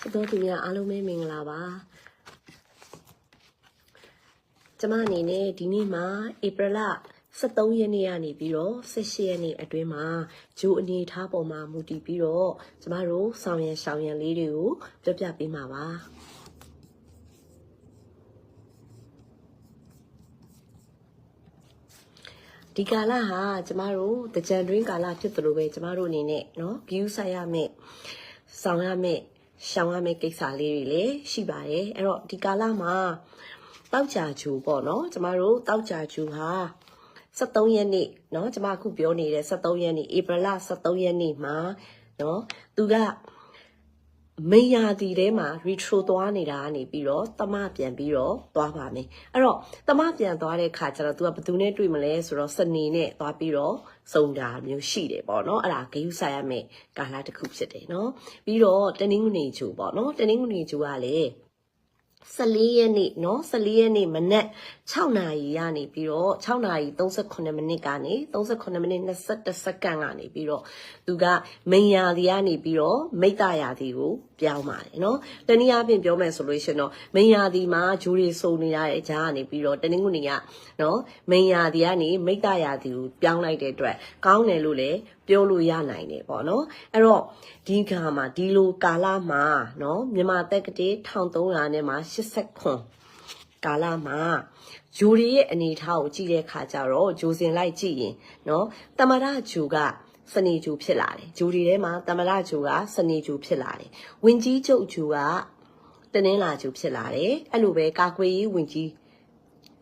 ချစ်တော်သူများအားလုံးပဲမင်္ဂလာပါကျမအနေနဲ့ဒီနေ့မှာဧပြီလ23ရက်နေ့ကနေပြီးတော့18ရက်နေ့အတွင်းမှာဂျိုအနေထားပေါ်မှာမူတည်ပြီးတော့ကျမတို့ဆောင်ရံရှောင်ရံလေးတွေကိုပြောပြပေးမှာပါဒီကာလဟာကျမတို့တကြံတွင်းကာလဖြစ်သလိုပဲကျမတို့အနေနဲ့เนาะ view ဆိုင်ရမယ်ဆောင်ရမယ် ရှောင်ရမယ်ကိစ္စလေးတွေလည်းရှိပါတယ်အဲ့တော့ဒီကာလမှာတောက်ကြဂျူပေါ့နော်ကျမတို့တောက်ကြဂျူဟာ73ရက်နေ့เนาะကျမအခုပြောနေတဲ့73ရက်နေ့ဧပြီလ73ရက်နေ့မှာเนาะသူက မိယာတီထဲမှာ retro သွားနေတာကနေပြီးတော့တမပြန်ပြီးတော့သွားပါမယ်အဲ့တော့တမပြန်သွားတဲ့ခါကျတော့ तू ကဘယ်သူနဲ့တွေ့မလဲဆိုတော့စနေနဲ့သွားပြီးတော့စုံတာမျိုးရှိတယ်ပေါ့နော်အဲ့ဒါဂယုဆိုင်ရမယ်ကာလတစ်ခုဖြစ်တယ်နော်ပြီးတော့တနင်္ဂနွေဂျူပေါ့နော်တနင်္ဂနွေဂျူကလည်း 14ရက်နေ့เนาะ14ရက်နေ့မနက်6နာရီကနေပြီးတော့6နာရီ38မိနစ်ကနေ38မိနစ်21စက္ကန့်ကနေပြီးတော့သူကမိန်ရာဒီကနေပြီးတော့မိတ္တရာဒီကိုပြောင်းပါတယ်เนาะတနည်းအားဖြင့်ပြောမယ်ဆိုလို့ရှိရင်တော့မိန်ရာဒီမှာဂျူရီစုံနေရတဲ့ကြားကနေပြီးတော့တနင်္ဂနွေကเนาะမိန်ရာဒီကနေမိတ္တရာဒီကိုပြောင်းလိုက်တဲ့အတွက်ကောင်းတယ်လို့လည်း ပြောလို့ရနိုင်တယ်ပေါ့နော်အဲ့တော့ဒီခါမှာဒီလိုကာလမှာနော်မြန်မာတက်ကတိ1300နဲ့မှာ89ကာလမှာဂျိုရီရဲ့အနေအထားကိုကြည့်တဲ့ခါကျတော့ဂျိုစင်လိုက်ကြည့်ရင်နော်တမရဂျိုကစနေဂျိုဖြစ်လာတယ်ဂျိုဒီထဲမှာတမရဂျိုကစနေဂျိုဖြစ်လာတယ်ဝင်းကြီးကျုပ်ဂျိုကတင်းလာဂျိုဖြစ်လာတယ်အဲ့လိုပဲကာကွယ်ရေးဝင်းကြီး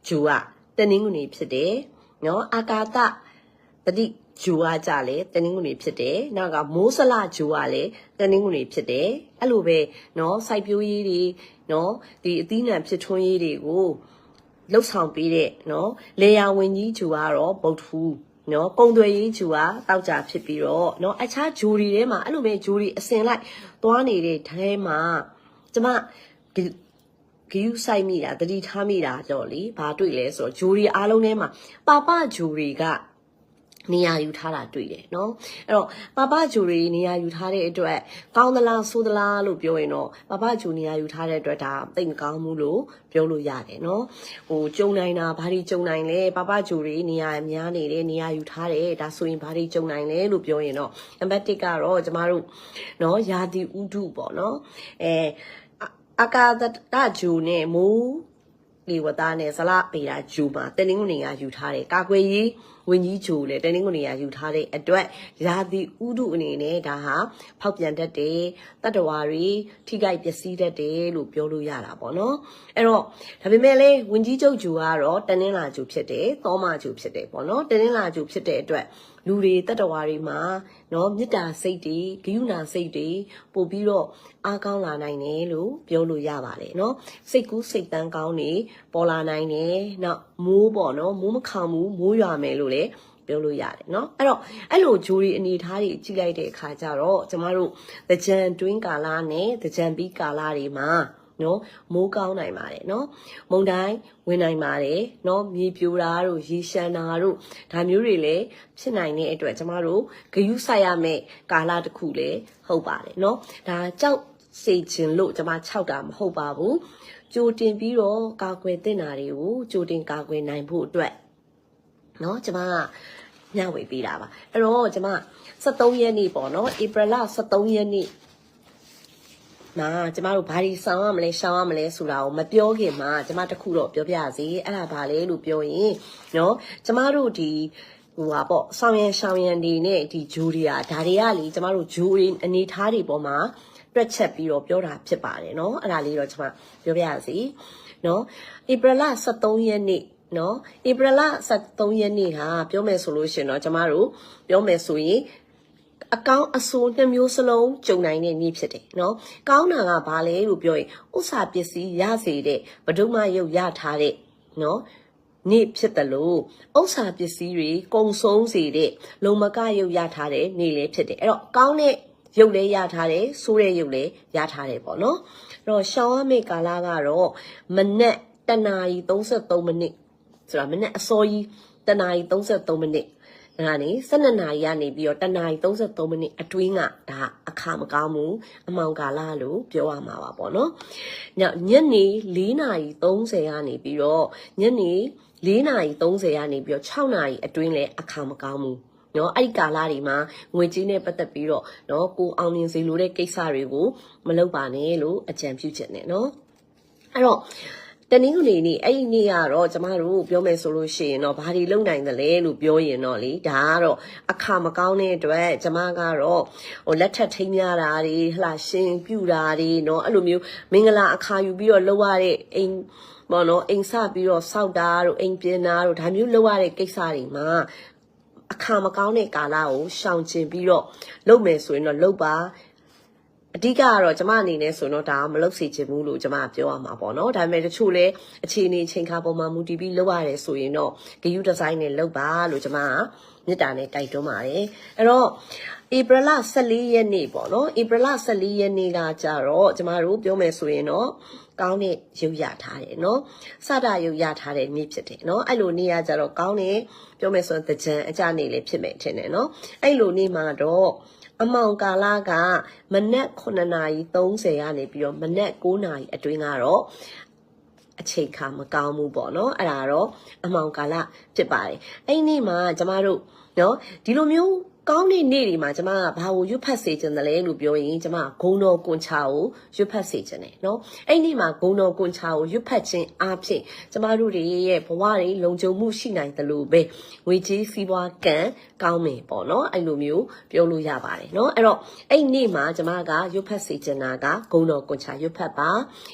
ဂျိုကတင်းငွေနေဖြစ်တယ်နော်အာကာသတတိ ဂျူကကြလဲတနင်္ဂနွေဖြစ်တယ်နောက်ကမိုးစလဂျူကလည်းတနင်္ဂနွေဖြစ်တယ်အဲ့လိုပဲနော်စိုက်ပျိုးရေးတွေနော်ဒီအသီးနှံဖြစ်ထွန်းရေးတွေကိုလှုပ်ဆောင်ပေးတဲ့နော်လေယာဝင်ကြီးဂျူကတော့ဗုဒ္ဓဟူးနော်ပုံသွယ်ရေးဂျူကတောက်ကြဖြစ်ပြီးတော့နော်အခြားဂျူတွေထဲမှာအဲ့လိုပဲဂျူတွေအစင်လိုက်သွားနေတဲ့ထဲမှာကျမဒီဂယူးဆိုင်မိတာတတိထားမိတာတော့လေဘာတွေ့လဲဆိုတော့ဂျိုရီအားလုံးထဲမှာပါပဂျိုရီက နေရာယူထားတာတွေ့တယ်နော်အဲ့တော့ပါပဂျိုရီနေရာယူထားတဲ့အတွက်ကောင်းသလားဆိုးသလားလို့ပြောရင်တော့ပါပဂျိုနေရာယူထားတဲ့အတွက်ဒါသိမကောင်းဘူးလို့ပြောလို့ရတယ်နော်ဟိုကြုံနိုင်တာဘာတွေကြုံနိုင်လဲပါပဂျိုရီနေရာများနေတယ်နေရာယူထားတယ်ဒါဆိုရင်ဘာတွေကြုံနိုင်လဲလို့ပြောရင်တော့နံပါတ်1ကတော့ကျမတို့နော်ယာတီဥဒုပေါ့နော်အဲအကာဒတဂျူနဲ့မိုးလီဝတာနဲ့ဇလပေတာဂျူမှာတနင်္ဂနွေကယူထားတယ်ကာကွယ်ရေး ဝင်ကြီးဂျူလည်းတနင်္ဂနွေကယူထားတဲ့အတွက်ရာသီဥတုအနေနဲ့ဒါဟာဖောက်ပြန်တတ်တယ်တတ္တဝါတွေထိခိုက်ပျက်စီးတတ်တယ်လို့ပြောလို့ရတာပေါ့နော်အဲ့တော့ဒါပေမဲ့လည်းဝင်ကြီးချုပ်ဂျူကတော့တနင်္လာဂျူဖြစ်တယ်သောမဂျူဖြစ်တယ်ပေါ့နော်တနင်္လာဂျူဖြစ်တဲ့အတွက်လူတွေတတ္တဝါတွေမှာเนาะမေတ္တာစိတ်တွေဂရုဏာစိတ်တွေပို့ပြီးတော့အားကောင်းလာနိုင်တယ်လို့ပြောလို့ရပါတယ်เนาะစိတ်ကူးစိတ်တန်းကောင်းနေပေါ်လာနိုင်တယ်နောက်မိုးပေါ့เนาะမိုးမခံဘူးမိုးရွာမယ်လို့လည်းပြောလို့ရတယ်เนาะအဲ့တော့အဲ့လိုဂျိုးရီအနေထားတွေကြည့်လိုက်တဲ့အခါကျတော့ကျမတို့တကြံတွင်းကာလနဲ့တကြံပြီးကာလတွေမှာ နော်မိုးကောင်းနိုင်ပါတယ်နော်မုန်တိုင်းဝင်နိုင်ပါတယ်နော်မြေပြိုတာတို့ရေရှမ်းတာတို့ဒါမျိုးတွေလည်းဖြစ်နိုင်တဲ့အတွက်ကျမတို့ဂယုဆိုင်ရမယ့်ကာလတစ်ခုလည်းဟုတ်ပါတယ်နော်ဒါကြောက်စေခြင်းလို့ကျမ6တာမဟုတ်ပါဘူးကြိုတင်ပြီးတော့ကာကွယ်တင်တာတွေကိုကြိုတင်ကာကွယ်နိုင်ဖို့အတွက်နော်ကျမကမျှဝေပေးတာပါအဲ့တော့ကျမ73ရက်နေ့ပေါ့နော်ဧပြီလ73ရက်နေ့ မှာကျမတို့ဘာတွေဆောင်ရမလဲရှောင်ရမလဲဆိုတာကိုမပြောခင်မှာကျမတခုတော့ပြောပြစီအဲ့ဒါဘာလဲလို့ပြောရင်เนาะကျမတို့ဒီဟိုပါပေါ့ဆောင်ရန်ရှောင်ရန်တွေနဲ့ဒီဂျိုးတွေကဒါတွေကလေကျမတို့ဂျိုးတွေအနေထားတွေပေါ်မှာတွက်ချက်ပြီးတော့ပြောတာဖြစ်ပါတယ်เนาะအဲ့ဒါလေးတော့ကျမပြောပြစီเนาะဧပြီလ23ရက်နေ့နော်ဧပြီလ23ရက်နေ့ဟာပြောမယ်ဆိုလို့ရှင်เนาะကျမတို့ပြောမယ်ဆိုရင် အကောင်းအဆိုးနှစ်မျိုးစလုံးကြုံနိုင်တဲ့နေ့ဖြစ်တယ်နော်။ကောင်းတာကဘာလဲလို့ပြောရင်ဥစ္စာပစ္စည်းရစေတဲ့ဗဒုမယုတ်ရထားတဲ့နော်နေ့ဖြစ်တယ်လို့ဥစ္စာပစ္စည်းတွေကုံဆုံးစေတဲ့လုံမကယုတ်ရထားတဲ့နေ့လည်းဖြစ်တယ်။အဲ့တော့ကောင်းတဲ့ရုပ်လည်းရထားတယ်ဆိုးတဲ့ရုပ်လည်းရထားတယ်ပေါ့နော်။အဲ့တော့ရှောင်းရမယ့်ကာလကတော့မနက်တနာရီ33မိနစ်ဆိုတာမနက်အစောကြီးတနာရီ33မိနစ် အဲ့ဒါနေ12နာရီကနေပြီးတော့တနာရီ33မိနစ်အတွင်းကဒါအခါမကောင်းဘူးအမောင်ကာလလို့ပြောရမှာပါပေါ့နော်။ညညနေ4နာရီ30ကနေပြီးတော့ညနေ4နာရီ30ကနေပြီးတော့6နာရီအတွင်းလည်းအခါမကောင်းဘူး။နော်အဲ့ဒီကာလတွေမှာငွေကြေးနဲ့ပတ်သက်ပြီးတော့နော်ကိုအောင်မြင်စေလိုတဲ့ကိစ္စတွေကိုမလုပ်ပါနဲ့လို့အကြံပြုချင်တယ်နော်အဲ့တော့ တနင်္ဂနွေနေ့အဲ့ဒီနေ့ကတော့ကျမတို့ပြောမယ်ဆိုလို့ရှိရင်တော့ဘာတွေလုပ်နိုင်သလဲလို့ပြောရင်တော့လေဒါကတော့အခါမကောင်းတဲ့အတွက်ကျမကတော့ဟိုလက်ထပ်ထိမ်းများတာတွေဟလာရှင်ပြူတာတွေเนาะအဲ့လိုမျိုးမင်္ဂလာအခါယူပြီးတော့လုပ်ရတဲ့အိမ်ဘောနော်အိမ်စပြီးတော့စောက်တာတို့အိမ်ပြင်တာတို့ဒါမျိုးလုပ်ရတဲ့ကိစ္စတွေမှာအခါမကောင်းတဲ့ကာလကိုရှောင်ကျဉ်ပြီးတော့လုပ်မယ်ဆိုရင်တော့လုပ်ပါ အဓိကကတော့ကျမအနေနဲ့ဆိုတော့ဒါမလုပ်စေချင်ဘူးလို့ကျမပြောရမှာပေါ့နော်ဒါပေမဲ့တချို့လဲအခြေအနေချိန်ခါပေါ်မှာမူတည်ပြီးလုပ်ရတယ်ဆိုရင်တော့ဂယူဒီဇိုင်းနဲ့လုပ်ပါလို့ကျမကမေတ္တာနဲ့တိုက်တွန်းပါတယ်အဲ့တော့ဧပြီလ14ရက်နေ့ပေါ့နော်ဧပြီလ14ရက်နေ့ကကြတော့ကျမတို့ပြောမယ်ဆိုရင်တော့ကောင်းတဲ့ရုပ်ရထားတယ်နော်စတာရုပ်ရထားတဲ့နေ့ဖြစ်တယ်နော်အဲ့လိုနေ့ကကြတော့ကောင်းတဲ့ပြောမယ်ဆိုရင်တကြံအကြနေ့လေးဖြစ်မယ်ထင်တယ်နော်အဲ့လိုနေ့မှာတော့ အမောင်ကာလကမနက်9:30ကနေပြီးတော့မနက်9:00အတွင်းကတော့အချိန်ခါမကောင်းဘူးပေါ့နော်အဲ့ဒါတော့အမောင်ကာလဖြစ်ပါတယ်အဲ့ဒီနေ့မှာကျမတို့နော်ဒီလိုမျိုး ကောင်းတဲ့နေ့တွေမှာကျမကဘာကိုရွတ်ဖတ်စေချင်တယ်လဲလို့ပြောရင်ကျမဂုံတော်ကွန်ချာကိုရွတ်ဖတ်စေချင်တယ်နော်အဲ့ဒီမှာဂုံတော်ကွန်ချာကိုရွတ်ဖတ်ခြင်းအပြင်ကျမတို့တွေရဲ့ဘဝတွေလုံခြုံမှုရှိနိုင်တယ်လို့ပဲငွေကြေးစီးပွားကံကောင်းမယ်ပေါ့နော်အဲ့လိုမျိုးပြောလို့ရပါတယ်နော်အဲ့တော့အဲ့နေ့မှာကျမကရွတ်ဖတ်စေချင်တာကဂုံတော်ကွန်ချာရွတ်ဖတ်ပါ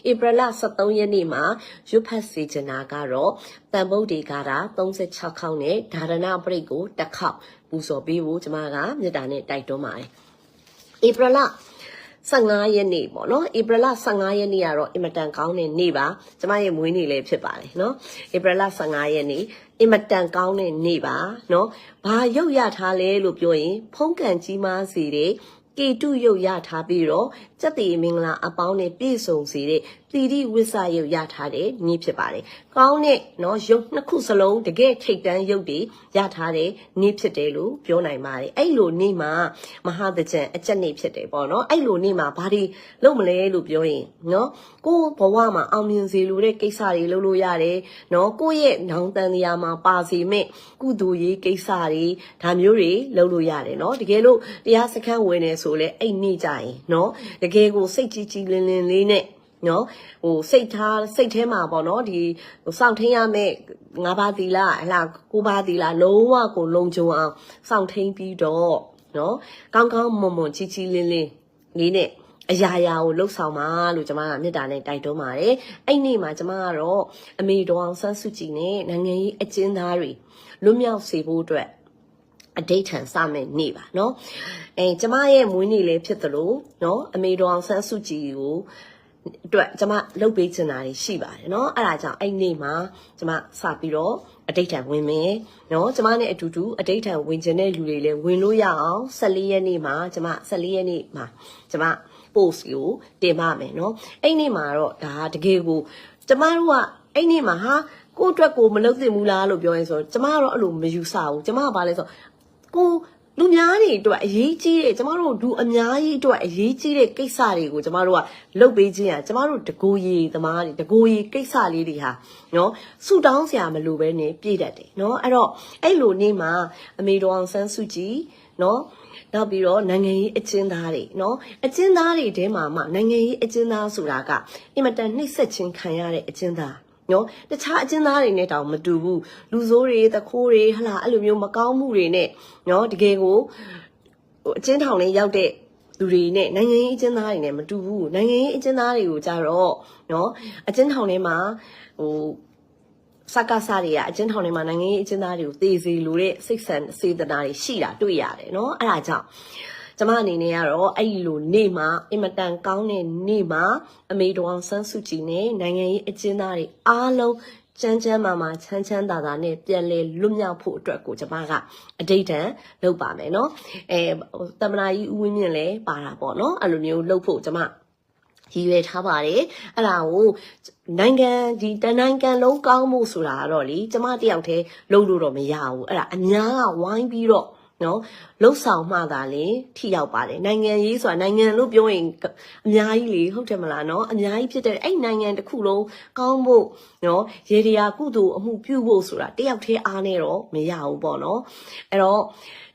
ဧပြီလ23ရက်နေ့မှာရွတ်ဖတ်စေချင်တာကတော့တန်ဗုဒ္ဓေကာတာ36ခေါက်နဲ့ဒါရဏပရိတ်ကိုတစ်ခေါက်ပူ ဇော်ပေးဖို့ကျမကမေတ္တာနဲ့တိုက်တွန်းပါတယ်ဧပြီလ15ရက်နေ့ပေါ့နော်ဧပြီလ15ရက်နေ့ကတော့အင်မတန်ကောင်းတဲ့နေ့ပါကျမရဲ့မွေးနေ့လည်းဖြစ်ပါတယ်နော်ဧပြီလ15ရက်နေ့အင်မတန်ကောင်းတဲ့နေ့ပါနော်ဘာရုပ်ရထားလဲလို့ပြောရင် ဖုံးကန်ကြီးမားစီတဲ့ကေတုရုပ်ရထားပြီးတော့စက်တီမင်္ဂလာအပေါင်းနဲ့ပြည့်စုံစေတဲ့တီတိဝိဆရုပ်ရထားတဲ့နေ့ဖြစ်ပါတယ်။ကောင်းတဲ့နော်ရုပ်နှစ်ခုစလုံးတကယ်ထိတ်တန်းရုပ်တွေရထားတဲ့နေ့ဖြစ်တယ်လို့ပြောနိုင်ပါတယ်။အဲ့လိုနေ့မှာမဟာတကြံအကျက်နေ့ဖြစ်တယ်ပေါ့နော်။အဲ့လိုနေ့မှာဘာတွေလုပ်မလဲလို့ပြောရင်နော်ကိုယ်ဘဝမှာအောင်မြင်စေလိုတဲ့ကိစ္စတွေလုပ်လို့ရတယ်။နော်ကိုယ့်ရဲ့နောင်တန်တရားမှာပါစီမဲ့ကုသိုလ်ရေးကိစ္စတွေဒါမျိုးတွေလုပ်လို့ရတယ်နော်။တကယ်လို့တရားစခန်းဝင်နေဆိုလဲအဲ့နေ့ကြရင်နော်တကယ်ကိုစိတ်ကြီးကြီးလင်းလင်းလေးနဲ့ နော်ဟိုစိတ်ထားစိတ်ထဲမှာပေါ့နော်ဒီဟိုစောင့်ထင်းရမယ့်ငါးပါးသီလဟလာကိုးပါးသီလလုံးဝကိုလုံခြုံအောင်စောင့်ထင်းပြီးတော့နော်ကောင်းကောင်းမွန်မွန်ချီချီလင်းလင်းလေးနဲ့အရာရာကိုလှုပ်ဆောင်ပါလို့ကျွန်မကမေတ္တာနဲ့တိုက်တွန်းပါတယ်အဲ့နေ့မှာကျွန်မကတော့အမေတော်အောင်ဆန်းစုကြည်နဲ့နိုင်ငံရေးအကျဉ်းသားတွေလွတ်မြောက်စေဖို့အတွက်အဒိဋ္ဌံစမဲ့နေ့ပါเนาะအဲကျမရဲ့မွေးနေ့လည်းဖြစ်သလိုเนาะအမေတော်အောင်ဆန်းစုကြည်ကို အတွက်ကျမလှုပ်ပေးချင်တာတွေရှိပါတယ်เนาะအဲ့ဒါကြောင့်အဲ့နေ့မှာကျမစပြီးတော့အတိတ်ထံဝင်မယ်เนาะကျမနဲ့အတူတူအတိတ်ထံဝင်ခြင်းတဲ့လူတွေလည်းဝင်လို့ရအောင်14ရက်နေ့မှာကျမ14ရက်နေ့မှာကျမ post ကိုတင်ပါမယ်เนาะအဲ့နေ့မှာတော့ဒါတကယ်ကိုကျမတို့ကအဲ့နေ့မှာဟာကိုယ့်အတွက်ကိုမလုပ်သင့်ဘူးလားလို့ပြောရင်ဆိုကျမကတော့အဲ့လိုမယူဆဘူးကျမကဘာလဲဆိုကို လူများတွေအတွက်အရေးကြီးတဲ့ကျမတို့လူအများကြီးအတွက်အရေးကြီးတဲ့ကိစ္စတွေကိုကျမတို့ကလုပ်ပေးခြင်းอ่ะကျမတို့တကူရီသမားတွေတကူရီကိစ္စလေးတွေဟာနော်ဆူတောင်းစရာမလိုပဲနေပြည့်တတ်တယ်နော်အဲ့တော့အဲ့လိုနေ့မှာအမေတော်အောင်ဆန်းစုကြည်နော်နောက်ပြီးတော့နိုင်ငံရေးအကျဉ်းသားတွေနော်အကျဉ်းသားတွေထဲမှာမှနိုင်ငံရေးအကျဉ်းသားဆိုတာကအင်မတန်နှိပ်စက်ခြင်းခံရတဲ့အကျဉ်းသား နော်တခြားအကျဉ်းသားတွေနဲ့တောင်မတူဘူးလူဆိုးတွေတခိုးတွေဟလာအဲ့လိုမျိုးမကောင်းမှုတွေနဲ့နော်တကယ်ကိုဟိုအကျဉ်းထောင်လေးရောက်တဲ့လူတွေနဲ့နိုင်ငံရေးအကျဉ်းသားတွေနဲ့မတူဘူးနိုင်ငံရေးအကျဉ်းသားတွေကိုကြတော့နော်အကျဉ်းထောင်ထဲမှာဟိုစကားစားတွေကအကျဉ်းထောင်ထဲမှာနိုင်ငံရေးအကျဉ်းသားတွေကိုသေစေလိုတဲ့စိတ်ဆန်စေတနာတွေရှိတာတွေ့ရတယ်နော်အဲ့ဒါကြောင့် ကျမအနေနဲ့ကတော့အဲ့ဒီလိုနေ့မှာအင်မတန်ကောင်းတဲ့နေ့မှာအမေတော်အောင်ဆန်းစုကြည်နဲ့နိုင်ငံရေးအကျဉ်းသားတွေအားလုံးချမ်းချမ်းမာမာချမ်းချမ်းသာသာနဲ့ပြန်လဲလွတ်မြောက်ဖို့အတွက်ကိုကျမကအတိတ်တန်လုပ်ပါမယ်နော်အဲတမနာကြီးဦးဝင်းမြင့်လဲပါတာပေါ့နော်အဲ့လိုမျိုးလုပ်ဖို့ကျမရည်ရွယ်ထားပါတယ်အဲ့ဒါကိုနိုင်ငံဒီတနိုင်ငံလုံးကောင်းဖို့ဆိုတာကတော့လေကျမတယောက်တည်းလုပ်လို့တော့မရဘူးအဲ့ဒါအများကဝိုင်းပြီးတော့ နော်လှုပ်ဆောင်မှသာလေထိရောက်ပါတယ်နိုင်ငံရေးဆိုတာနိုင်ငံလို့ပြောရင်အများကြီးလေဟုတ်တယ်မလားနော်အများကြီးဖြစ်တဲ့အဲ့နိုင်ငံတစ်ခုလုံးကောင်းဖို့နော်ရေဒီယာကုသိုလ်အမှုပြုဖို့ဆိုတာတယောက်တည်းအားနဲ့တော့မရဘူးပေါ့နော်အဲ့တော့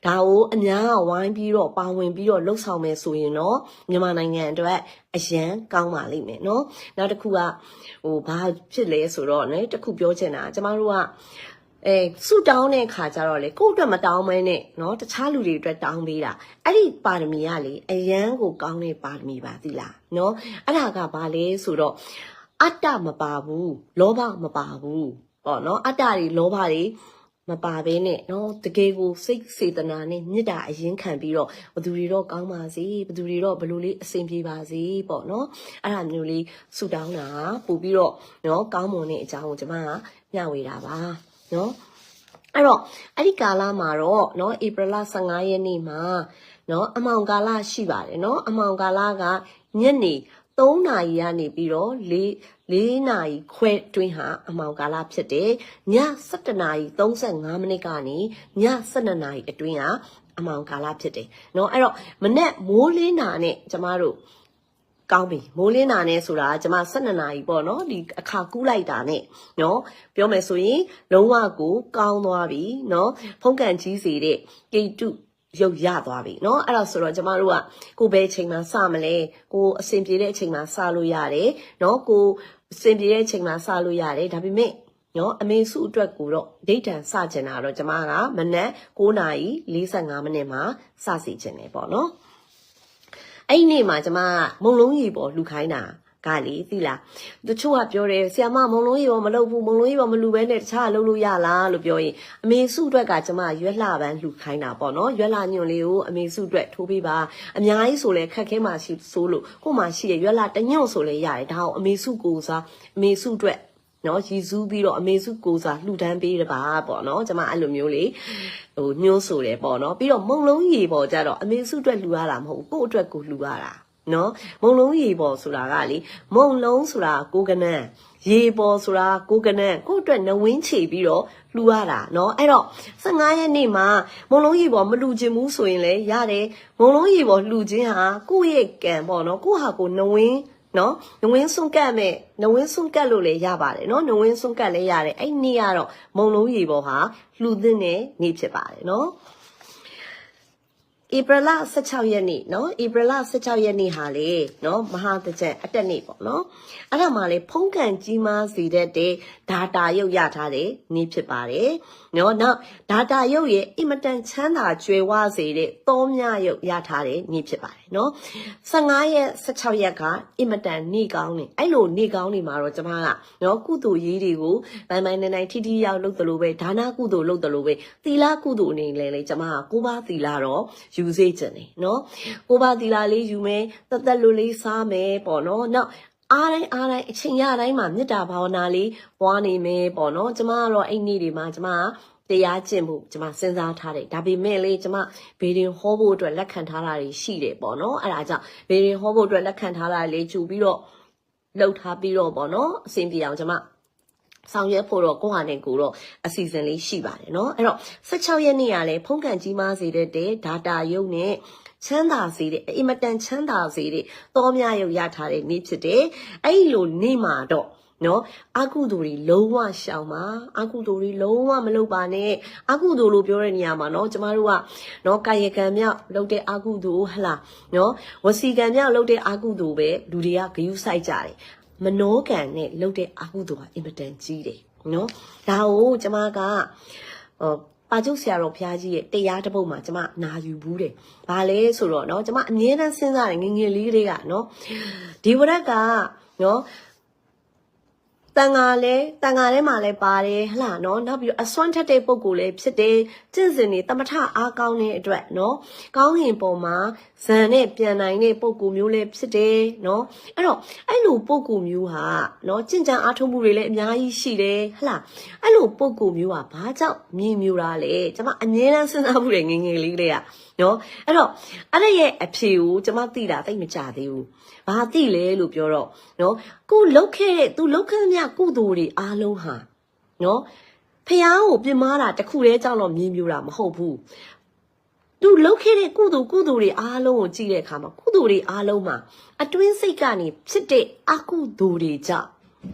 ဒါကိုအများကဝိုင်းပြီးတော့ပါဝင်ပြီးတော့လှုပ်ဆောင်မယ်ဆိုရင်တော့မြန်မာနိုင်ငံအတွက်အရန်ကောင်းပါလိမ့်မယ်နော်နောက်တစ်ခုကဟိုဘာဖြစ်လဲဆိုတော့ねတစ်ခုပြောချင်တာကျမတို့က အဲဆူတောင်းတဲ့ခါကျတော့လေကိုယ့်အတွက်မတောင်းမဲနဲ့เนาะတခြားလူတွေအတွက်တောင်းပေးတာအဲ့ဒီပါရမီကလေအရန်ကိုကောင်းတဲ့ပါရမီပါသီလားเนาะအဲ့ဒါကဘာလဲဆိုတော့အတ္တမပါဘူးလောဘမပါဘူးပေါ့เนาะအတ္တတွေလောဘတွေမပါဘဲနဲ့เนาะတကယ်ကိုစိတ်စေတနာနဲ့မေတ္တာအရင်ခံပြီးတော့ဘသူတွေတော့ကောင်းပါစေဘသူတွေတော့ဘလို့လေးအဆင်ပြေပါစေပေါ့เนาะအဲ့ဒါမျိုးလေးဆူတောင်းတာပို့ပြီးတော့เนาะကောင်းမွန်တဲ့အကြောင်းကိုကျွန်မကမျှဝေတာပါ เนาะအဲ့တော့အဲ့ဒီကာလမှာတော့เนาะဧပြီလ15ရက်နေ့မှာเนาะအမောင်ကာလရှိပါတယ်เนาะအမောင်ကာလကညနေ3နာရီကနေပြီးတော့4 4နာရီခွဲတွင်းဟာအမောင်ကာလဖြစ်တယ်ည7နာရီ35မိနစ်ကနေည7နာရီအတွင်းဟာအမောင်ကာလဖြစ်တယ်เนาะအဲ့တော့မနေ့မိုးလင်းတာနဲ့ကျမတို့ ကောင်းပြီမိုးလင်းတာနဲ့ဆိုတာကျမ12နာရီပေါ့နော်ဒီအခါကူးလိုက်တာနဲ့နော်ပြောမယ်ဆိုရင်လုံးဝကိုကောင်းသွားပြီနော်ဖုန်ကန်ကြီးစီတဲ့ကေတုရုပ်ရသွားပြီเนาะအဲ့ဒါဆိုတော့ကျမတို့ကကိုဘယ်ချိန်မှစမလဲကိုအဆင်ပြေတဲ့အချိန်မှစလို့ရတယ်เนาะကိုအဆင်ပြေတဲ့အချိန်မှစလို့ရတယ်ဒါပေမဲ့နော်အမေစုအတွက်ကိုတော့ဒိတ်တန်စကျင်တာတော့ကျမကမနက်9:45မိနစ်မှာစစီကျင်တယ်ပေါ့နော် အဲ့ဒီနေ့မှာကျမကမုံလုံးကြီးပေါ်လှူခိုင်းတာကလေသိလားတချို့ကပြောတယ်ဆီယမမုံလုံးကြီးပေါ်မလုပ်ဘူးမုံလုံးကြီးပေါ်မလှူဘဲနဲ့တခြားလုပ်လို့ရလားလို့ပြောရင်အမေစုအတွက်ကကျမရွက်လှပန်းလှူခိုင်းတာပေါ့နော်ရွက်လှညွန့်လေးကိုအမေစုအတွက်ထိုးပေးပါအများကြီးဆိုလဲခက်ခဲမှရှိဆိုလို့ကို့မှာရှိရရွက်လှတညွန့်ဆိုလဲရတယ်ဒါအောင်အမေစုကိုစားအမေစုအတွက် နော်ရည်စူးပြီးတော့အမေစုကိုစာလှူဒန်းပေးတပါပေါ့နော်ကျမအဲ့လိုမျိုးလေဟိုညှိုးဆိုတယ်ပေါ့နော်ပြီးတော့မုံလုံးရေပေါ်ကြတော့အမေစုအတွက်လှူရတာမဟုတ်ဘူးကို့အတွက်ကိုလှူရတာနော်မုံလုံးရေပေါ်ဆိုတာကလေမုံလုံးဆိုတာကိုကနန်းရေပေါ်ဆိုတာကိုကနန်းကို့အတွက်နဝင်းချေပြီးတော့လှူရတာနော်အဲ့တော့15ရက်နေ့မှာမုံလုံးရေပေါ်မလှူခြင်းဘူးဆိုရင်လည်းရတယ်မုံလုံးရေပေါ်လှူခြင်းဟာကိုယ့်ရဲ့ကံပေါ့နော်ကို့ဟာကိုနဝင်း နော်နဝင်းစွန့်ကတ်မဲ့နဝင်းစွန့်ကတ်လို့လည်းရပါတယ်နော်နဝင်းစွန့်ကတ်လည်းရတယ်အဲ့နေ့ကတော့မုံလုံးရေပေါ်ဟာလှူသင့်တဲ့နေ့ဖြစ်ပါတယ်နော် ဧပြီလ16ရက်နေ့နော်ဧပြီလ16ရက်နေ့ဟာလေနော်မဟာတကြံအတက်နေ့ပေါ့နော်အဲ့ဒါမှလေဖုံးကန်ကြီးမားစေတဲ့ data ရုပ်ရထားတဲ့နေ့ဖြစ်ပါတယ်နော်နောက် data ရုပ်ရဲ့အင်မတန်ချမ်းသာကြွယ်ဝစေတဲ့သောမြရုပ်ရထားတဲ့နေ့ဖြစ်ပါတယ်နော်15ရက်16ရက်ကအင်မတန်နေ့ကောင်းနေအဲ့လိုနေ့ကောင်းနေမှာတော့ကျမကနော်ကုသိုလ်ရေးတွေကိုဘိုင်ဘိုင်နိုင်နိုင်ထိထိရောက်လုပ်တယ်လို့ပဲဒါနကုသိုလ်လုပ်တယ်လို့ပဲသီလကုသိုလ်အနေနဲ့လေကျမကကိုးပါးသီလတော့ယူစေချင်တယ်နော်ကိုးပါးသီလလေးယူမယ်တသက်လို့လေးစားမယ်ပေါ့နော်နောက်အားတိုင်းအားတိုင်းအချိန်ရတိုင်းမှာမေတ္တာဘာဝနာလေးပွားနေမယ်ပေါ့နော်ကျမကတော့အဲ့နေ့တွေမှာကျမကတရားကျင့်ဖို့ကျမစဉ်းစားထားတယ်ဒါပေမဲ့လေကျမဘေးရင်ဟောဖို့အတွက်လက်ခံထားတာတွေရှိတယ်ပေါ့နော်အဲ့ဒါကြောင့်ဘေးရင်ဟောဖို့အတွက်လက်ခံထားတာလေးကြူပြီးတော့လှုပ်ထားပြီးတော့ပေါ့နော်အဆင်ပြေအောင်ကျမ ဆောင်ရွက်ဖို့တော့ကိုယ့်ဟာနဲ့ကိုယ်တော့အစီအစဉ်လေးရှိပါတယ်เนาะအဲ့တော့16ရက်နေ့ကလည်းဖုန်ကန်ကြီးမားစေတဲ့ data ရုပ်နဲ့ချမ်းသာစေတဲ့အင်မတန်ချမ်းသာစေတဲ့သောများရုပ်ရထားတဲ့နေ့ဖြစ်တယ်အဲ့လိုနေ့မှာတော့နော်အကုသိုလ်တွေလုံးဝရှောင်ပါအကုသိုလ်တွေလုံးဝမလုပ်ပါနဲ့အကုသိုလ်လို့ပြောတဲ့နေရာမှာနော်ကျမတို့ကနော်ကာယကံမြောက်လုပ်တဲ့အကုသိုလ်ဟလားနော်ဝစီကံမြောက်လုပ်တဲ့အကုသိုလ်ပဲလူတွေကဂယုစိုက်ကြတယ် မနောကံနဲ့လုပ်တဲ့အကုသိုလ်ကအင်မတန်ကြီးတယ်နော်ဒါကိုကျမကဟောပါကျုပ်ဆရာတော်ဘုရားကြီးရဲ့တရားတစ်ပုဒ်မှာကျမနာယူဘူးတယ်။ဘာလဲဆိုတော့เนาะကျမအမြဲတမ်းစဉ်းစားတယ်ငယ်ငယ်လေးတွေကเนาะဒီဝရက်ကเนาะ တန်ငါလဲတန်ငါထဲမှာလဲပါတယ်ဟလာနော်နောက်ပြီးတော့အစွမ်းထက်တဲ့ပုံကိုလည်းဖြစ်တယ်ကျင့်စဉ်တွေတမထအားကောင်းတဲ့အတွက်နော်ကောင်းရင်ပုံမှာဇန်နဲ့ပြန်နိုင်တဲ့ပုံကိုမျိုးလည်းဖြစ်တယ်နော်အဲ့တော့အဲ့လိုပုံကိုမျိုးဟာနော်ကျင့်ကြံအားထုတ်မှုတွေလည်းအများကြီးရှိတယ်ဟလာအဲ့လိုပုံကိုမျိုးဟာဘာကြောင့်မြင်မျိုးတာလဲကျွန်မအငြင်းတန်းစဉ်းစားမှုတွေငယ်ငယ်လေးတွေကနော်အဲ့တော့အဲ့ဒါရဲ့အဖြေကိုကျွန်မသိတာသိမကြသေးဘူးဘာသိလဲလို့ပြောတော့နော် ကိုလုတ်ခဲ့တဲ့သူလုတ်ခဲ့သမျှကုသိုလ်တွေအားလုံးဟာနော်ဖះကိုပြမတာတခုတည်းကြောင့်တော့မြင်မျိုးတာမဟုတ်ဘူးသူလုတ်ခဲ့တဲ့ကုသိုလ်ကုသိုလ်တွေအားလုံးကိုကြည့်တဲ့အခါမှာကုသိုလ်တွေအားလုံးမှာအတွင်းစိတ်ကနေဖြစ်တဲ့အကုသိုလ်တွေကြောင့်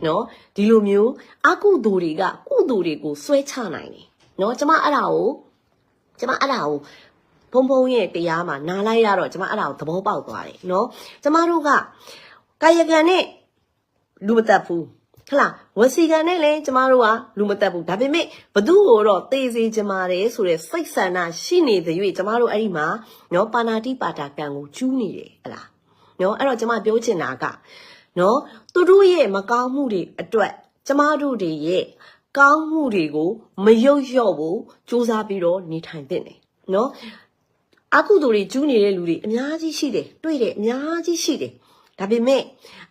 နော်ဒီလိုမျိုးအကုသိုလ်တွေကကုသိုလ်တွေကိုဆွဲချနိုင်တယ်နော်ကျမအဲ့ဒါကိုကျမအဲ့ဒါကိုဘုံဘုံရဲ့တရားမှာနားလိုက်ရတော့ကျမအဲ့ဒါကိုသဘောပေါက်သွားတယ်နော်ကျမတို့ကကာယကံနဲ့ လူမတက်ဘူးဟလားဝစီကံနဲ့လည်းကျမတို့ကလူမတက်ဘူးဒါပေမဲ့ဘသူ့ကိုတော့သေစေချင်ပါတယ်ဆိုတဲ့စိတ်ဆန္ဒရှိနေတဲ့၍ကျမတို့အဲ့ဒီမှာနော်ပါဏာတိပါတာကံကိုကျူးနေတယ်ဟလားနော်အဲ့တော့ကျမပြောချင်တာကနော်သူတို့ရဲ့မကောင်းမှုတွေအတွက်ကျမတို့တွေရဲ့ကောင်းမှုတွေကိုမယုတ်လျော့ဖို့စူးစမ်းပြီးတော့နေထိုင်သင့်တယ်နော်အကုသိုလ်တွေကျူးနေတဲ့လူတွေအများကြီးရှိတယ်တွေ့တယ်အများကြီးရှိတယ် ဒါပေမဲ့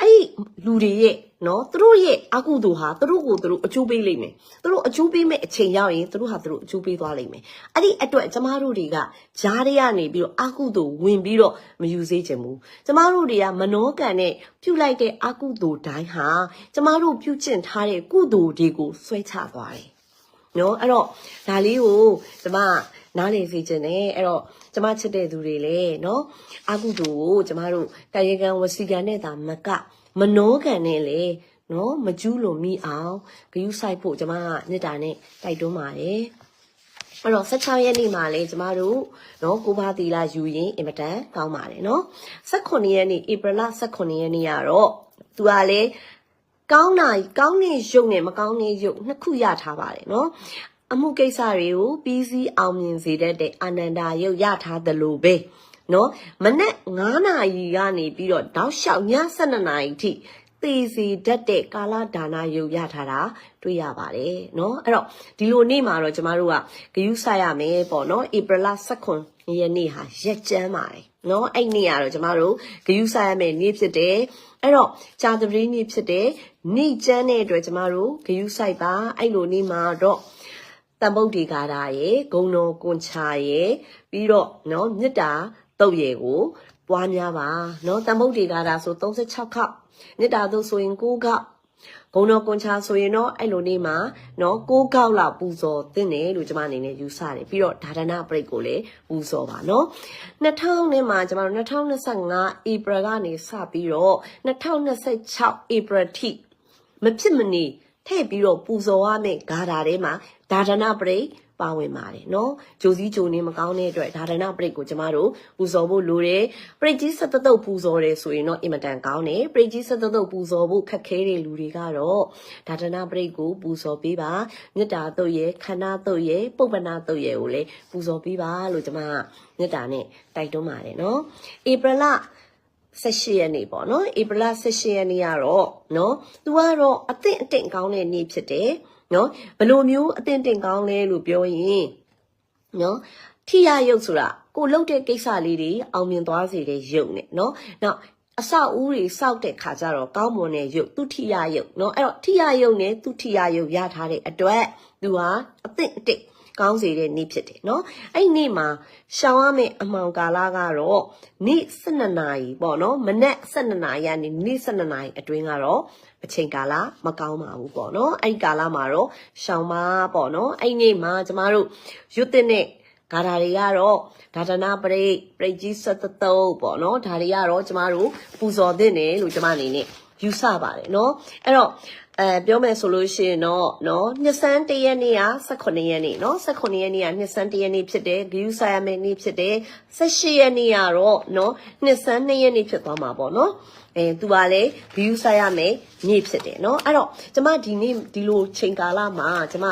အဲ့ဒီလူတွေရဲ့နော်သူတို့ရဲ့အကုသိုလ်ဟာသူတို့ကိုသူတို့အကျိုးပေးလိမ့်မယ်သူတို့အကျိုးပေးမဲ့အချိန်ရောက်ရင်သူတို့ဟာသူတို့အကျိုးပေးသွားလိမ့်မယ်အဲ့ဒီအတွက်ကျမတို့တွေကဂျားတွေကနေပြီးတော့အကုသိုလ်ဝင်ပြီးတော့မယူစေချင်ဘူးကျမတို့တွေကမနောကံနဲ့ပြုတ်လိုက်တဲ့အကုသိုလ်တိုင်းဟာကျမတို့ပြုတ်ကျင့်ထားတဲ့ကုသိုလ်တွေကိုဆွဲချသွားတယ်နော်အဲ့တော့ဒါလေးကိုကျမနားလည်စေချင်တယ်အဲ့တော့ ကျမချစ်တဲ့သူတွေလည်းနော်အာကုတူကိုကျမတို့ကာယကံဝစီကံနဲ့သာမကမနောကံနဲ့လေနော်မကျူးလို့မိအောင်ဂယုဆိုင်ဖို့ကျမကမေတ္တာနဲ့တိုက်တွန်းပါတယ်အဲ့တော့16ရက်နေ့မှာလေကျမတို့နော်ကိုဘာတီလာယူရင်အင်မတန်ကောင်းပါတယ်နော်18ရက်နေ့ဧပြီလ18ရက်နေ့ကတော့သူကလေကောင်းတာကောင်းတဲ့ရုပ်နဲ့မကောင်းတဲ့ရုပ်နှစ်ခုရထားပါတယ်နော် အမှုကိစ္စတွေကိုပြီးစီးအောင်မြင်စေတတ်တဲ့အာနန္ဒာရုပ်ရထားသလိုပဲနော်မနက်9နာရီကနေပြီးတော့တောက်လျှောက်ည7နာရီထိသေစီတတ်တဲ့ကာလဒါနယုတ်ရထားတာတွေ့ရပါတယ်เนาะအဲ့တော့ဒီလိုနေ့မှာတော့ကျမတို့ကဂယုဆိုင်ရမယ်ပေါ့เนาะဧပြီလ19ရက်နေ့ဟာရက်ကျမ်းပါတယ်เนาะအဲ့နေ့ကတော့ကျမတို့ဂယုဆိုင်ရမယ်နေ့ဖြစ်တယ်အဲ့တော့ကြာသပတေးနေ့ဖြစ်တယ်နေ့ကျမ်းတဲ့အတွက်ကျမတို့ဂယုဆိုင်ပါအဲ့လိုနေ့မှာတော့ သမုတ်ဒီကာတာရေဂုံတော်ကွန်ချာရေပြီးတော့နော်မြစ်တာတုတ်ရေကိုပွားများပါနော်သမုတ်ဒီကာတာဆို36ခေါက်မြစ်တာတုတ်ဆိုရင်9ခေါက်ဂုံတော်ကွန်ချာဆိုရင်တော့အဲ့လိုနေမှာနော်6ခေါက်လောက်ပူဇော်သင့်တယ်လို့ကျွန်မအနေနဲ့ယူဆတယ်ပြီးတော့ဒါဒနာပရိတ်ကိုလည်းပူဇော်ပါနော်2000နဲ့မှာကျွန်မတို့2025 April ကနေစပြီးတော့2026 April ထိမဖြစ်မနေထည့်ပြီးတော့ပူဇော်ရမယ့်ဂါထာထဲမှာ ဒါဒနာပရိပါဝင်ပါတယ်နော်ဂျိုစည်းဂျိုနေမကောင်းတဲ့အတွက်ဒါဒနာပရိကိုကျမတို့ပူဇော်ဖို့လိုတယ်ပရိကြီးဆက်တုပ်ပူဇော်တယ်ဆိုရင်တော့အင်မတန်ကောင်းတယ်ပရိကြီးဆက်တုပ်ပူဇော်ဖို့ခက်ခဲတဲ့လူတွေကတော့ဒါဒနာပရိကိုပူဇော်ပေးပါမေတ္တာတုပ်ရဲ့ခန္ဓာတုပ်ရဲ့ပုပ္ပနာတုပ်ရဲ့ကိုလည်းပူဇော်ပေးပါလို့ကျမကမေတ္တာနဲ့တိုက်တွန်းပါတယ်နော်ဧပြီလ16ရက်နေ့ပေါ့နော်ဧပြီလ16ရက်နေ့ကတော့နော် तू ကတော့အသင့်အတင့်ကောင်းတဲ့နေ့ဖြစ်တယ် နော်ဘယ်လိုမျိုးအသင့်အတင့်ကောင်းလဲလို့ပြောရင်နော်ထိရရုပ်ဆိုတာကိုလှုပ်တဲ့ကိစ္စလေးတွေအောင်မြင်သွားစေတဲ့ရုပ်နဲ့နော်နောက်အဆောက်အဦတွေစောက်တဲ့ခါကျတော့ကောင်းမွန်တဲ့ရုပ်သူထိရရုပ်เนาะအဲ့တော့ထိရရုပ်နဲ့သူထိရရုပ်ရထားတဲ့အတွက်သူဟာအသင့်အတင့် ကောင်းစေတဲ့နေ့ဖြစ်တယ်เนาะအဲ့နေ့မှာရှောင်းရမယ့်အမှောင်ကာလကတော့နေ့12နာရီပေါ့เนาะမနက်12နာရီကနေနေ့12နာရီအတွင်းကတော့အချိန်ကာလမကောင်းပါဘူးပေါ့เนาะအဲ့ကာလမှာတော့ရှောင်းပါပေါ့เนาะအဲ့နေ့မှာကျမတို့ရွတ်တဲ့နဲ့ဂါထာတွေကတော့ဒါဒနာပရိတ်ပရိတ်ကြီးဆက်တတုပ်ပေါ့နော်ဒါတွေကတော့ကျမတို့ပူဇော်သင့်တယ်လို့ကျမအနေနဲ့ယူဆပါတယ်နော်အဲ့တော့ အဲပြောမယ်ဆိုလို့ရှိရင်တော့နော်နှစ်ဆန်းတရက်နေ့က18ရက်နေ့နော်18ရက်နေ့ကနှစ်ဆန်းတရက်နေ့ဖြစ်တယ်ဂယူဆိုင်ရမယ်နေ့ဖြစ်တယ်18ရက်နေ့ကတော့နော်နှစ်ဆန်း2ရက်နေ့ဖြစ်သွားမှာပေါ့နော်အဲသူကလည်း view ဆိုင်ရမယ်နေ့ဖြစ်တယ်เนาะအဲ့တော့ကျမဒီနေ့ဒီလိုချိန်ကာလမှာကျမ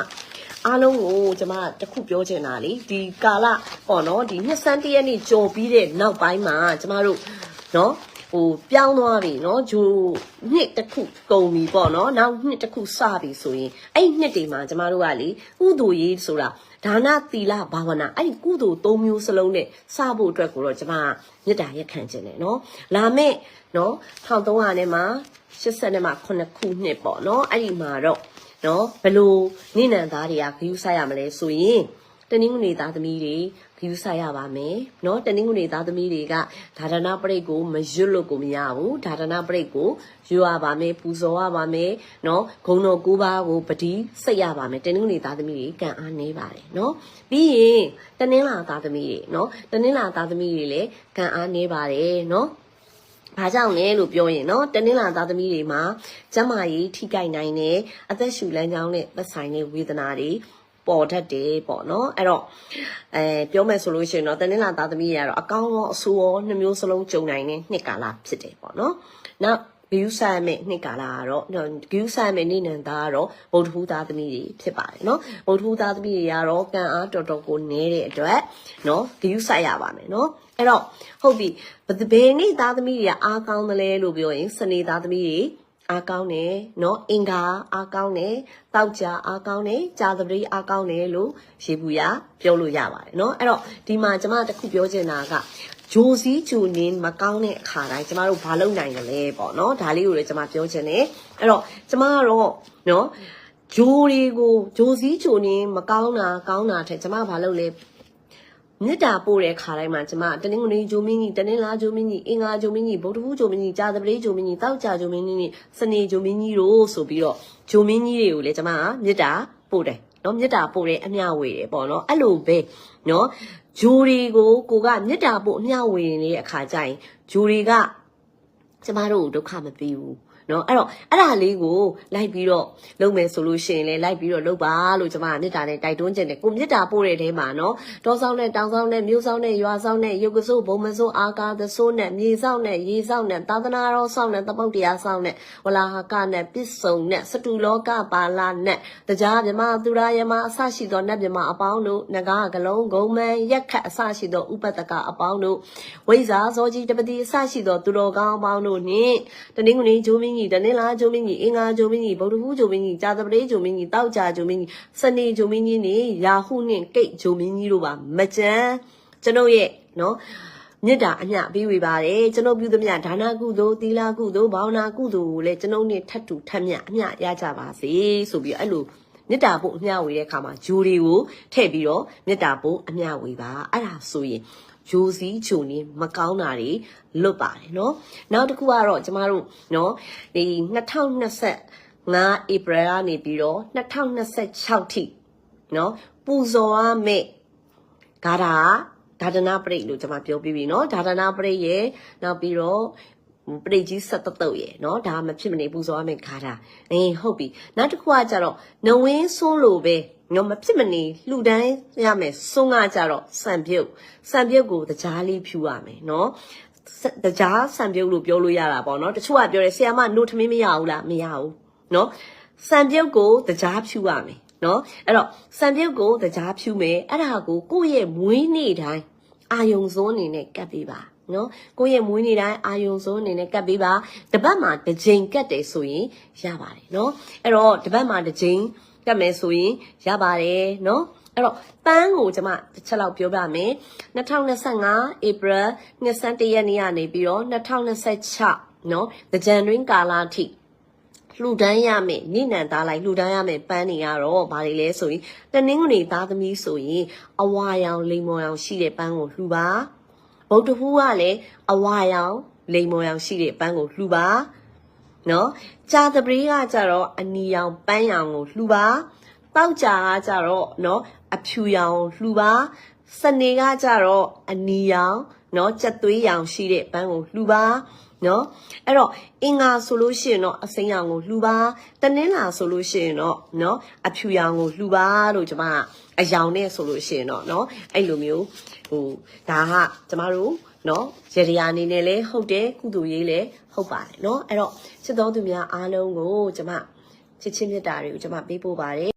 အားလုံးကိုကျမတခုပြောချင်တာလေဒီကာလပေါ့နော်ဒီနှစ်ဆန်းတရက်နေ့ကြော်ပြီးတဲ့နောက်ပိုင်းမှာကျမတို့နော် ဟိုပြောင်းသွားပြီเนาะဂျိုနှစ်တစ်ခုကုန်ပြီပေါ့เนาะနောက်နှစ်တစ်ခုစပြီဆိုရင်အဲ့ဒီနှစ်တွေမှာကျမတို့ကလေကုသိုလ်ရေးဆိုတာဒါနသီလဘာဝနာအဲ့ဒီကုသိုလ်၃မျိုးစလုံးနဲ့စဖို့အတွက်ကိုတော့ကျမကမေတ္တာရက်ခံခြင်းတယ်เนาะလာမဲ့เนาะ1300နဲ့မှာ80နဲ့မှာ9ခုနှစ်ပေါ့เนาะအဲ့ဒီမှာတော့เนาะဘယ်လိုနိနန်သားတွေကဂရုစိုက်ရမလဲဆိုရင် တနင်္ဂနွေသားသမီးတွေဂရုစိုက်ရပါမယ်เนาะတနင်္ဂနွေသားသမီးတွေကဒါဒနာပရိတ်ကိုမရွတ်လို့ကိုမရဘူးဒါဒနာပရိတ်ကိုရွတ်ရပါမယ်ပူဇော်ရပါမယ်เนาะဂုံတော်ကိုးပါးကိုပတိစိတ်ရပါမယ်တနင်္ဂနွေသားသမီးတွေကံအားနေပါတယ်เนาะပြီးရင်တနင်္လာသားသမီးတွေเนาะတနင်္လာသားသမီးတွေလည်းကံအားနေပါတယ်เนาะ ဘာကြောင့်လဲလို့ပြောရင်เนาะတနင်္လာသားသမီးတွေမှာကျန်းမာရေးထိခိုက်နိုင်တယ်အသက်ရှူလမ်းကြောင်းနဲ့သက်ဆိုင်တဲ့ဝေဒနာတွေ ပေါ်တတ်တယ်ပေါ့နော်အဲ့တော့အဲပြောမယ်ဆိုလို့ရှိရင်တော့တနင်္လာသားသမီးတွေကတော့အကောင်းရောအဆိုးရောနှစ်မျိုးစလုံးကြုံနိုင်တဲ့နှစ်ကာလဖြစ်တယ်ပေါ့နော်နောက်ဂယူဆိုင်မဲ့နှစ်ကာလကတော့ဂယူဆိုင်မဲ့နေနံသားကတော့ဗုဒ္ဓဟူသားသမီးတွေဖြစ်ပါတယ်နော်ဗုဒ္ဓဟူသားသမီးတွေကတော့ကံအားတော်တော်ကိုနည်းတဲ့အတွက်နော်ဂယူဆိုင်ရပါမယ်နော်အဲ့တော့ဟုတ်ပြီဘယ်နေ့သားသမီးတွေကအားကောင်းတယ်လဲလို့ပြောရင်စနေသားသမီးတွေ အားကောင်းတယ်နော်အင်္ဂါအားကောင်းတယ်တောက်ကြအားကောင်းတယ်ကြာသပတိအားကောင်းတယ်လို့ရေဘူးရပြောလို့ရပါတယ်နော်အဲ့တော့ဒီမှာကျမတခုပြောချင်တာကဂျိုစီဂျူနင်းမကောင်းတဲ့အခါတိုင်းကျမတို့မလုပ်နိုင်ကြလဲပေါ့နော်ဒါလေးကိုလည်းကျမပြောချင်တယ်အဲ့တော့ကျမကတော့နော်ဂျိုတွေကိုဂျိုစီဂျူနင်းမကောင်းတာကောင်းတာထက်ကျမဘာလုပ်လဲ မေတ္တာပို့တဲ့ခါတိုင်းမှာကျမတနင်္ဂနွေဂျိုမင်းကြီးတနင်္လာဂျိုမင်းကြီးအင်္ဂါဂျိုမင်းကြီးဗုဒ္ဓဟူးဂျိုမင်းကြီးကြာသပတေးဂျိုမင်းကြီးတောက်ကြဂျိုမင်းကြီးစနေဂျိုမင်းကြီးတို့ဆိုပြီးတော့ဂျိုမင်းကြီးတွေကိုလည်းကျမကမေတ္တာပို့တယ်နော်မေတ္တာပို့တဲ့အမျှဝေတယ်ပေါ့နော်အဲ့လိုပဲနော်ဂျိုတွေကိုကိုကမေတ္တာပို့အမျှဝေနေတဲ့အခါကျရင်ဂျိုတွေကကျမတို့ဒုက္ခမပေးဘူး နော်အဲ့တော့အဲ့ဒါလေးကိုလိုက်ပြီးတော့လုပ်မယ်ဆိုလို့ရှိရင်လည်းလိုက်ပြီးတော့လုပ်ပါလို့ကျွန်မကမေတ္တာနဲ့တိုက်တွန်းခြင်းတယ်ကိုမေတ္တာပို့တဲ့တဲမှာနော်တောဆောင်နဲ့တောင်ဆောင်နဲ့မြို့ဆောင်နဲ့ရွာဆောင်နဲ့ရုပ်ကစိုးဘုံမစိုးအာကာသစိုးနဲ့မြေဆောင်နဲ့ရေဆောင်နဲ့သာသနာတော်ဆောင်နဲ့တပုတ်တရားဆောင်နဲ့ဝလာဟကနဲ့ပစ္စုံနဲ့စတုလောကပါလာနဲ့တရားမြမသူရယမအစရှိသောနတ်မြမအပေါင်းတို့ငကားကလုံးဂုံမန်ရက်ခတ်အစရှိသောဥပတကအပေါင်းတို့ဝိဇာဇောကြီးတပတိအစရှိသောသူတော်ကောင်းအပေါင်းတို့နှင့်တနင်္ဂနွေဂျိုမင်းကြီးတနင်္လာဂျိုမင်းကြီးအင်္ဂါဂျိုမင်းကြီးဗုဒ္ဓဟူးဂျိုမင်းကြီးကြာသပတေးဂျိုမင်းကြီးတောက်ကြဂျိုမင်းကြီးစနေဂျိုမင်းကြီးနဲ့ယာဟုနှင့်ကိတ်ဂျိုမင်းကြီးတို့ပါမကြမ်းကျွန်ုပ်ရဲ့နော်မေတ္တာအမျှပေးဝေပါတယ်ကျွန်ုပ်ပြုသမျှဒါနကုသိုလ်သီလကုသိုလ်ဘာဝနာကုသိုလ်ကိုလည်းကျွန်ုပ်နဲ့ထပ်တူထပ်မျှအမျှရကြပါစေဆိုပြီးအဲ့လိုမေတ္တာပို့အမျှဝေတဲ့အခါမှာဂျိုတွေကိုထည့်ပြီးတော့မေတ္တာပို့အမျှဝေပါအဲ့ဒါဆိုရင် ဂျိုစီဂျိုနေမကောင်းတာတွေလွတ်ပါတယ်เนาะနောက်တစ်ခုကတော့ကျမတို့เนาะဒီ2025 April ကနေပြီးတော့2026ထိเนาะပူဇော်ရမယ့်ဂါထာဒါဒနာပရိတ်လို့ကျွန်မပြောပြီးပြီเนาะဒါဒနာပရိတ်ရဲ့နောက်ပြီးတော့ပရိတ်ကြီးဆက်တတုတ်ရဲ့เนาะဒါမဖြစ်မနေပူဇော်ရမယ့်ဂါထာအေးဟုတ်ပြီနောက်တစ်ခုကကြတော့နဝင်းဆိုးလို့ပဲ နော်မဖြစ်မနေလှူဒန်းရမယ်စွန်းကကြတော့စံပြုတ်စံပြုတ်ကိုတကြားလေးဖြူရမယ်နော်တကြားစံပြုတ်လို့ပြောလို့ရတာပေါ့နော်တချို့ကပြောတယ်ဆရာမနို့ထမင်းမရဘူးလားမရဘူးနော်စံပြုတ်ကိုတကြားဖြူရမယ်နော်အဲ့တော့စံပြုတ်ကိုတကြားဖြူမယ်အဲ့ဒါကိုကိုယ့်ရဲ့မွေးနေ့တိုင်းအာယုံစိုးအနေနဲ့ကတ်ပေးပါနော်ကိုယ့်ရဲ့မွေးနေ့တိုင်းအာယုံစိုးအနေနဲ့ကတ်ပေးပါတပတ်မှာတစ်ကြိမ်ကတ်တယ်ဆိုရင်ရပါတယ်နော်အဲ့တော့တပတ်မှာတစ်ကြိမ် ကတ်မယ်ဆိုရင်ရပါတယ်နော်အဲ့တော့ပန်းကိုကျွန်မတစ်ချက်လောက်ပြောပြမယ်2025 April 21ရက်နေ့ကနေပြီးတော့2026နော်တကြံတွင်းကာလအထိလှူဒန်းရမယ်နိနန်သားလိုက်လှူဒန်းရမယ်ပန်းနေရတော့ဘာတွေလဲဆိုရင်တနင်္ဂနွေသားသမီးဆိုရင်အဝါရောင်လိမ်မော်ရောင်ရှိတဲ့ပန်းကိုလှူပါဗုဒ္ဓဟူးကလည်းအဝါရောင်လိမ်မော်ရောင်ရှိတဲ့ပန်းကိုလှူပါ နော်ကြာသပတေးကကြတော့အနီရောင်ပန်းရောင်ကိုလှူပါတောက်ကြာကကြတော့နော်အဖြူရောင်လှူပါစနေကကြတော့အနီရောင်နော်ကြက်သွေးရောင်ရှိတဲ့ပန်းကိုလှူပါနော်အဲ့တော့အင်္ဂါဆိုလို့ရှိရင်တော့အစိမ်းရောင်ကိုလှူပါတနင်္လာဆိုလို့ရှိရင်တော့နော်အဖြူရောင်ကိုလှူပါလို့ကျွန်မကအယောင်နဲ့ဆိုလို့ရှိရင်တော့နော်အဲ့လိုမျိုးဟိုဒါကကျမတို့ နော်ရေဒီယာအနေနဲ့လည်းဟုတ်တယ်ကုသိုလ်ရေးလည်းဟုတ်ပါတယ်နော်အဲ့တော့ချစ်တော်သူများအားလုံးကိုကျမချစ်ချင်းမြတ်တာတွေကိုကျမပေးပို့ပါတယ်